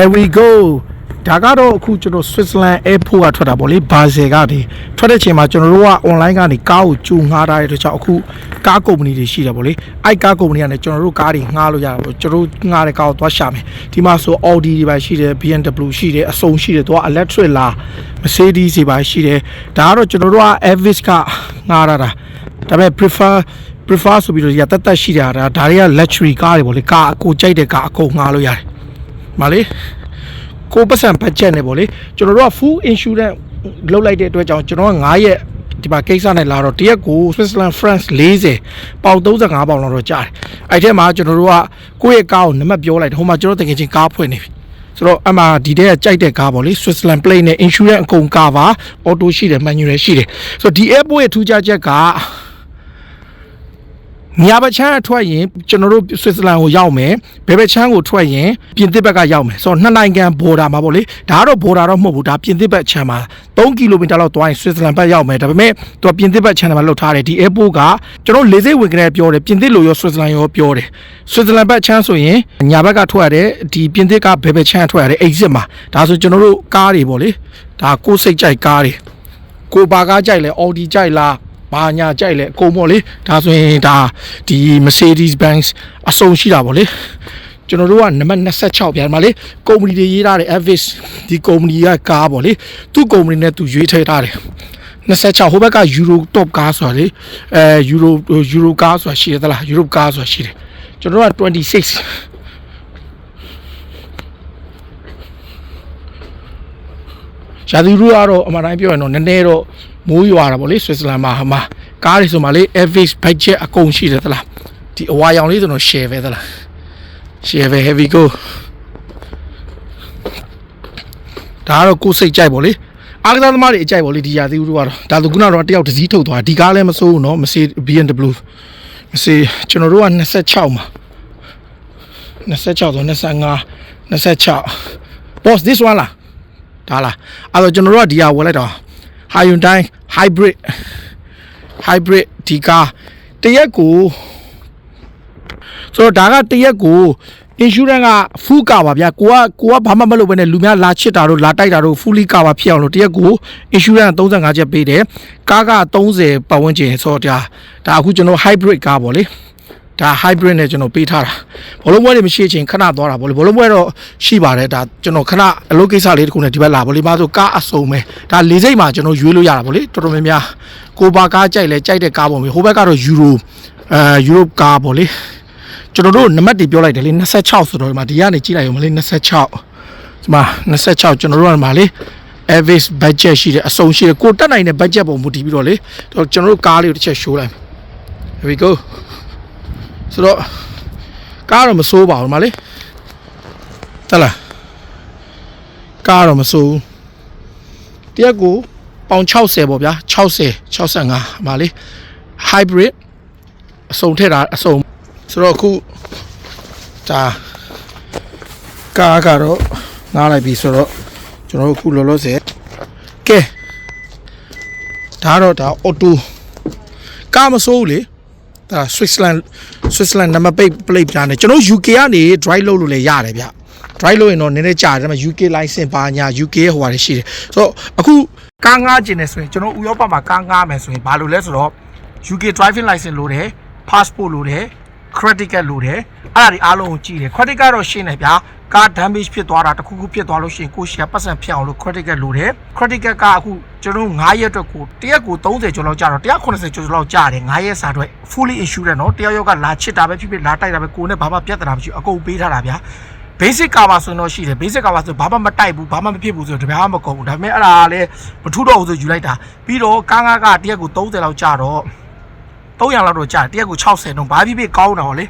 here we go ဒါကတော့အခုကျွန်တော် Switzerland airport ကထွက်တာပေါ့လေဘာဇယ်ကနေထွက်တဲ့ချိန်မှာကျွန်တော်တို့က online ကနေကားကိုကြိုငှားထားတဲ့အတွက်ကြောင့်အခုကားကုမ္ပဏီတွေရှိတယ်ပေါ့လေအဲ့ကားကုမ္ပဏီကလည်းကျွန်တော်တို့ကားတွေငှားလို့ရတာပေါ့ကျွန်တော်တို့ငှားတဲ့ကားကိုသွားရှာမယ်ဒီမှာဆို Audi တွေပါရှိတယ် BMW ရှိတယ်အစုံရှိတယ်သူက electric လား Mercedes တွေပါရှိတယ်ဒါကတော့ကျွန်တော်တို့က Avis ကငှားရတာဒါပေမဲ့ prefer prefer ဆိုပြီးတော့ဒီကတက်တက်ရှိတာဒါဒါတွေက luxury ကားတွေပေါ့လေကားအကိုကြိုက်တဲ့ကားအကုန်ငှားလို့ရတယ် မလေးကိုပတ်စံဘတ်ဂျက်နဲ့ပေါ့လေကျွန်တော်တို့က full insurance လုပ်လိုက်တဲ့အတွက်ကြောင့်ကျွန်တော်က9ရက်ဒီမှာကိစ္စနဲ့လာတော့တရက်ကို Switzerland France 40ပေါင်35ပေါင်လောက်တော့ကြားတယ်အဲ့ထဲမှာကျွန်တော်တို့ကကိုယ့်ရဲ့ကားကိုနံပါတ်ပြောလိုက်တယ်ဟိုမှာကျွန်တော်တကယ်ချင်းကားဖွင့်နေပြီဆိုတော့အမှဒီတဲ့ကကြိုက်တဲ့ကားပေါ့လေ Switzerland plate နဲ့ insurance အကုန် cover auto ရှိတယ် manual ရှိတယ်ဆိုတော့ဒီ airport ရဲ့ထူးခြားချက်က ညာဘက်ချမ်းအထွက်ရင်ကျွန်တော်တို့ဆွစ်ဇာလန်ကိုရောက်မယ်ဘယ်ဘက်ချမ်းကိုထွက်ရင်ပြင်သစ်ဘက်ကရောက်မယ်ဆိုတော့နှစ်နိုင်ငံဘော်ဒါမှာပေါ့လေဒါကတော့ဘော်ဒါတော့မဟုတ်ဘူးဒါပြင်သစ်ဘက်ချမ်းမှာ3ကီလိုမီတာလောက်သွားရင်ဆွစ်ဇာလန်ဘက်ရောက်မယ်ဒါပေမဲ့သူကပြင်သစ်ဘက်ချမ်းမှာလှုပ်ထားတယ်ဒီ airport ကကျွန်တော်လေဆိပ်ဝင်ကြတဲ့ပြောတယ်ပြင်သစ်လိုရောဆွစ်ဇာလန်ရောပြောတယ်ဆွစ်ဇာလန်ဘက်ချမ်းဆိုရင်ညာဘက်ကထွက်ရတယ်ဒီပြင်သစ်ကဘယ်ဘက်ချမ်းထွက်ရတယ် exit မှာဒါဆိုကျွန်တော်တို့ကားတွေပေါ့လေဒါကိုယ်စိတ်ကြိုက်ကားတွေကိုဘာကားကြိုက်လဲ Audi ကြိုက်လား ဘာညာကြိုက်လဲအကုန်ပေါ့လေဒါဆိုရင်ဒါဒီ Mercedes Benz အစုံရှိတာပေါ့လေကျွန်တော်တို့ကနံပါတ်26ပြန်မှာလေကုမ္ပဏီတွေရေးထားတယ် Avis ဒီကုမ္ပဏီကကားပေါ့လေသူ့ကုမ္ပဏီနဲ့သူရွေးထည့်ထားတယ်26ဟိုဘက်က Euro Top ကားဆိုတာလေအဲ Euro Euro ကားဆိုတာရှိတယ်သလား Europe ကားဆိုတာရှိတယ်ကျွန်တော်တို့က26ရှာဒီရူကတော့အမှန်တိုင်းပြောရင်တော့နည်းနည်းတော့ မိုးရွာတာပေါ့လေဆွစ်ဇာလန်မှာဟာမှာကားတွေဆိုမှလေ Avis budget အကုန်ရှိတယ်သလားဒီအဝါရောင်လေးဆိုတော့ share ပဲသလား share ပဲ heavy go ဒါကတော့ကိုယ်စိတ်ကြိုက်ပေါ့လေအားကစားသမားတွေအကြိုက်ပေါ့လေဒီရာသီဥတုကတော့ဒါဆိုခုနကတော့တယောက်တစ်စီးထုတ်သွားဒီကားလည်းမစိုးဘူးเนาะမစေ BMW မစေကျွန်တော်တို့က26မှာ26ဆို25 26 boss this one လားဒါလားအဲ့တော့ကျွန်တော်တို့ကဒီဟာဝယ်လိုက်တော့ Hyundai hybrid hybrid ဒီကားတရက်ကိုဆိုတော့ဒါကတရက်ကို insurance က full cover ဗျာကိုကကိုကဘာမှမလုပ်ဘဲနဲ့လူများလာချစ်တာတို့လာတိုက်တာတို့ fully cover ဖြစ်အောင်လို့တရက်ကို insurance 35ချက်ပေးတယ်ကားက30ပတ်ဝန်းကျင်ဆိုတော့ဒါဒါအခုကျွန်တော် hybrid ကားပေါ့လေ ဒါ hybrid နဲ့ကျွန်တော်ပေးထားတာဘောလုံးပွဲတွေမရှိချင်းခဏသွားတာဗောလေဘောလုံးပွဲတော့ရှိပါတယ်ဒါကျွန်တော်ခဏအလုပ်ကိစ္စလေးတစ်ခုနဲ့ဒီဘက်လာဗောလေမဆိုကားအစုံပဲဒါလေးစိတ်မှာကျွန်တော်ရွေးလို့ရတာဗောလေတော်တော်များများကိုပါကားကြိုက်လဲကြိုက်တဲ့ကားပုံပဲဟိုဘက်ကတော့ယူရိုအဲယူရိုကားဗောလေကျွန်တော်တို့နံပါတ်တွေပြောလိုက်တယ်လေ26ဆိုတော့ဒီမှာဒီကနေကြည့်လိုက်ရုံမလေး26ဒီမှာ26ကျွန်တော်တို့ကဒီမှာလေ Avis budget ရှိတယ်အစုံရှိတယ်ကိုတက်နိုင်တဲ့ budget ပုံမူတည်ပြီးတော့လေကျွန်တော်တို့ကားလေးကိုတစ်ချက် show လိုက် Here we go ဆိုတော့ကားတော့မစိုးပါဘူးဒီမှာလေတက်လားကားတော့မစိုးဘူးတရက်ကိုပေါင်60ပေါ့ဗျာ60 65ဒီမှာလေ hybrid အစုံထည့်တာအစုံဆိုတော့အခုဒါကားကတော့နားလိုက်ပြီဆိုတော့ကျွန်တော်တို့အခုလောလောဆယ်ကဲဒါတော့ဒါ auto ကားမစိုးဘူးလေ ဒါ Switzerland Switzerland number plate plate ပြားနေကျွန်တော် UK ကနေ drive လုပ်လို့လည်းရတယ်ဗျ drive လုပ်ရင်တော့နည်းနည်းကြာတယ်ဒါပေမဲ့ UK license ပါညာ UK ရဲ့ဟိုဟာတွေရှိတယ်ဆိုတော့အခုကားငားကျင်နေဆိုရင်ကျွန်တော်ဥရောပမှာကားငားမယ်ဆိုရင်ဘာလို့လဲဆိုတော့ UK driving license လိုတယ် passport လိုတယ် credit card လိုတယ်အဲ့ဒါတွေအားလုံးကိုကြည့်တယ် credit card တော့ရှင်းတယ်ဗျာကား damage ဖြစ်သွားတာတစ်ခုခုဖြစ်သွားလို့ရှိရင်ကိုယ့်ရှီကပတ်စံဖြစ်အောင်လို့ credit card လိုတယ် credit card ကအခု ကျွန်တော်9ရက်အတွက်ကိုတရက်ကို30ကျော်လောက်ကြာတော့180ကျော်လောက်ကြာတယ်9ရက်စာအတွက် fully insured နော်တယောက်ယောက်ကလာချစ်တာပဲဖြစ်ဖြစ်လာတိုက်တာပဲကိုယ်နဲ့ဘာမှပြဿနာမရှိဘူးအကုန်ပေးထားတာဗျာ basic cover ဆိုရင်တော့ရှိတယ် basic cover ဆိုဘာမှမတိုက်ဘူးဘာမှမဖြစ်ဘူးဆိုတော့တပြားမှမကုန်ဘူးဒါပေမဲ့အဲ့ဒါကလည်းမထူတော့ဘူးဆိုယူလိုက်တာပြီးတော့ကားကားကတရက်ကို30လောက်ကြာတော့300လောက်တော့ကြာတယ်တရက်ကို60တော့ဘာဖြစ်ဖြစ်ကောင်းတာဟောလေ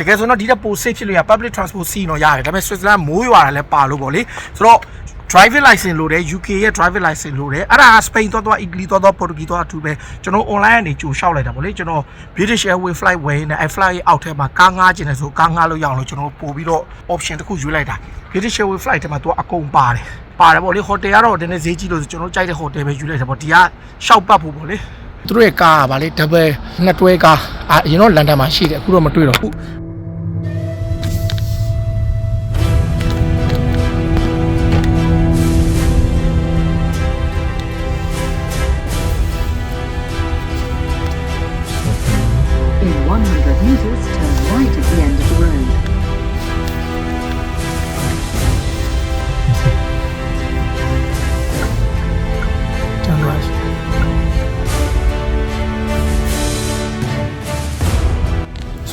တကယ်ဆိုတော့ဒီတက်ပို safe ဖြစ်လို့ရ public transport စီတော့ရတယ်ဒါပေမဲ့ Switzerland မိုးရွာတာလည်းပါလို့ပေါ့လေဆိုတော့ driving license လို့တယ် UK ရဲ့ driving license လို့တယ်အဲ့ဒါက Spain သွားသွား Italy သွားသွား Portugal သွားအထူးပဲကျွန်တော် online ကနေကြိုလျှောက်လိုက်တာပေါ့လေကျွန်တော် British Airways flight ဝယ်နေအဲ့ flight အောက်ထဲမှာကားငားခြင်းနဲ့ဆိုကားငားလို့ရအောင်လို့ကျွန်တော်ပို့ပြီးတော့ option တစ်ခုရွေးလိုက်တာ British Airways flight ထဲမှာသူကအကုန်ပါတယ်ပါတယ်ပေါ့လေ hotel ကတော့ဒီနေ့ဈေးကြီးလို့ဆိုကျွန်တော်ကြိုက်တဲ့ hotel ပဲယူလိုက်တာပေါ့ဒီကရှောက်ပတ်ဖို့ပေါ့လေသူတို့ရဲ့ကားကဗာလေ double နှစ်တွဲကားအာအရင်တော့လန်ဒန်မှာရှိတယ်အခုတော့မတွေ့တော့ဘူး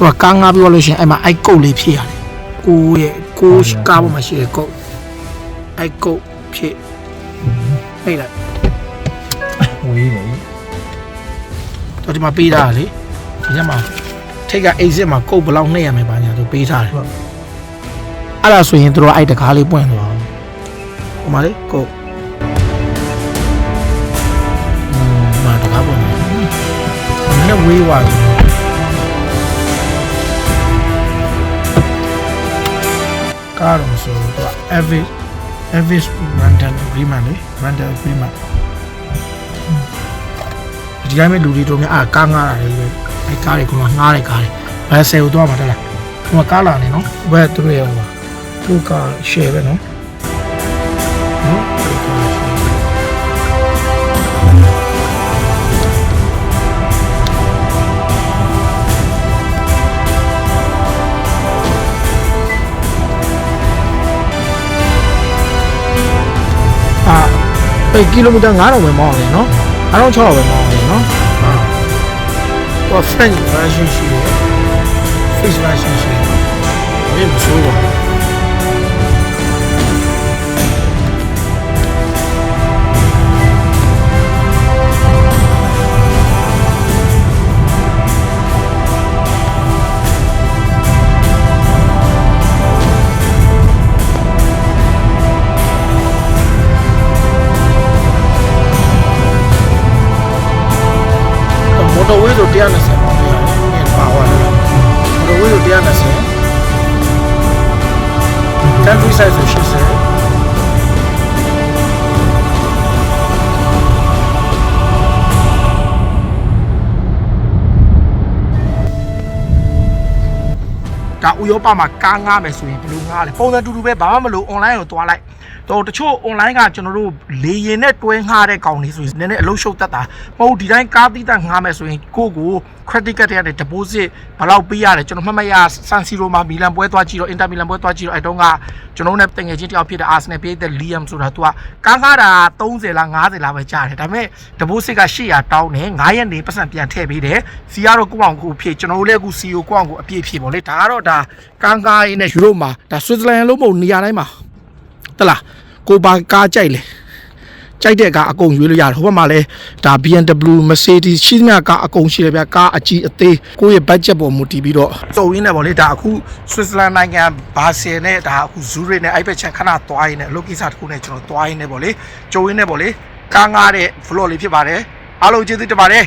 ဆိုတော့ကားငါပြောလို့ရှိရင်အဲ့မှာအိုက်ကုတ်လေးဖြစ်ရတယ်ကိုရဲ့ကိုကားပေါ်မှာရှိတဲ့ကုတ်အိုက်ကုတ်ဖြစ်အဲ့ဒါဝေးတယ်တော့ဒီမှာပေးထားတာလေဒီညမှာထိတ်ကအိတ်စစ်မှာကုတ်ဘယ်လောက်နှိပ်ရမယ်ပါညာသူပေးထားတယ်အဲ့ဒါဆိုရင်တို့ကအဲ့တကားလေးပွင့်သွားအောင်ဟိုမှာလေကုတ်อืมမာတကားပွင့်တယ်နည်းနည်းဝေးသွားတယ် ကားတော့ဆိုတော့ average average rental agreement လေ rental agreement ဒီတိုင်းပဲလူတွေတို့များအာကားငားတာလေအဲကားတွေကငားတဲ့ကားတွေဘယ်ဆယ်ကိုတော့မှာတက်လားဟိုကားလာနေနော်ဘယ်သူတွေရောပါသူက share ပဲနော်နော် ပဲကီလိုမီတာ9000ပဲမောင်းတယ်နော်9600ပဲမောင်းတယ်နော်ဟာဟို French version ရှိတယ် French version ရှိတယ်ဘယ်မဆိုးပါ တော်ဝေးဆို120မောင်းတယ်အဲ့ပါဝါလာမော်တော်ဝေးဆို120 country size ဆို80 ဒါဥရောပမှာကားငားမယ်ဆိုရင်ဘယ်လိုငားလဲပုံစံတူတူပဲဘာမှမလို့ online ကိုသွားလိုက်တော့တချို့ online ကကျွန်တော်တို့လေရင်နဲ့တွဲငှားတဲ့ကောင်တွေဆိုရင်နည်းနည်းအလုံးရှုပ်တတ်တာမဟုတ်ဒီတိုင်းကားသီးသန့်ငှားမယ်ဆိုရင်ကိုယ့်ကို credit card တွေ deposit ဘယ်လောက်ပေးရတယ်ကျွန်တော်မှတ်မရ San Siro မှာမီလန်ပွဲသွားကြည့်တော့ Inter Milan ပွဲသွားကြည့်တော့အဲတုန်းကကျွန်တော်တို့နဲ့တငယ်ချင်းတယောက်ဖြစ်တဲ့ Arsenal ပြည်တဲ့ Liam ဆိုတာသူကကားငှားတာ30လား50လားပဲကြားတယ်ဒါပေမဲ့ deposit က800တောင်းတယ်9ရက်နေပတ်စံပြန်ထည့်ပေးတယ်စီကတော့ကိုယ့်အောင်ကိုယ်ဖြစ်ကျွန်တော်တို့လည်းအခု CEO ကိုယ့်အောင်ကိုယ်အပြည့်ဖြစ်ပေါ့လေဒါကတော့ဒါကားငှားရင်းနဲ့ယူရိုမှာဒါ Switzerland လုံးမဟုတ်နေရာတိုင်းမှာတလားကိုပါကားကြိုက်လေကြိုက်တဲ့ကားအကုန်ရွေးလို့ရတယ်ဟိုဘက်မှာလည်းဒါ BMW Mercedes ရှိသမျှကားအကုန်ရှိတယ်ဗျာကားအကြီးအသေးကိုယ့်ရဲ့ budget ပေါ်မူတည်ပြီးတော့စုံရင်းနဲ့ဗောလေဒါအခု Switzerland နိုင်ငံဘာဆယ်နဲ့ဒါအခု Zurich နဲ့အဲ့ဘက်ချန်ခဏသွားရင်းနဲ့အလုပ်ကိစ္စတစ်ခုနဲ့ကျွန်တော်သွားရင်းနဲ့ဗောလေကြုံရင်းနဲ့ဗောလေကားငားတဲ့ vlog လေးဖြစ်ပါတယ်အားလုံးကျေးဇူးတင်ပါတယ်